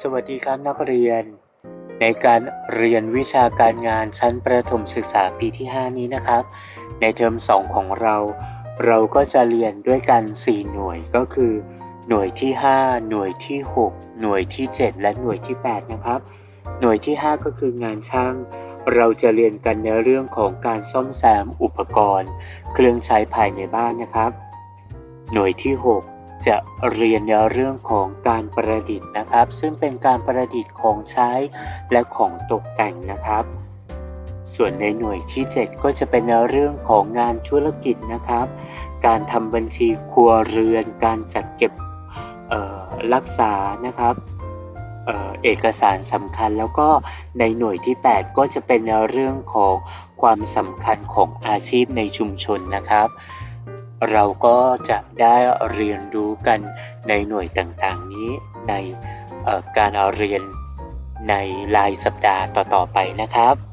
สวัสดีครับนักเรียน ในการเรียนวิชาการงานชั้นประถมศึกษาปีที่ 5 นี้นะครับ ในเทอม 2 ของเรา เราก็จะเรียนด้วยกัน 4 หน่วยก็คือ หน่วยที่ 5 หน่วยที่ 6 หน่วยที่ 7 และหน่วยที่ 8 นะครับ หน่วยที่ 5 ก็คืองานช่าง เราจะเรียนกันในเรื่องของการซ่อมแซมอุปกรณ์ เครื่องใช้ภายในบ้านนะครับ หน่วยที่ 6 จะเรียนในเรื่องของการประดิษฐ์นะครับ ซึ่งเป็นการประดิษฐ์ของใช้และของตกแต่งนะครับ ส่วนในหน่วยที่ 7 ก็จะเป็นในเรื่องของงานธุรกิจนะครับ การทำบัญชีครัวเรือน การจัดเก็บรักษานะครับเออเอกสารสำคัญแล้วก็ในหน่วยที่ 8 ก็จะเป็นในเรื่องของความสำคัญของอาชีพในชุมชนนะครับ เราก็จะได้เรียนรู้กันในหน่วยต่างๆนี้ในเอ่อการเรียนในรายสัปดาห์ต่อๆไปนะครับ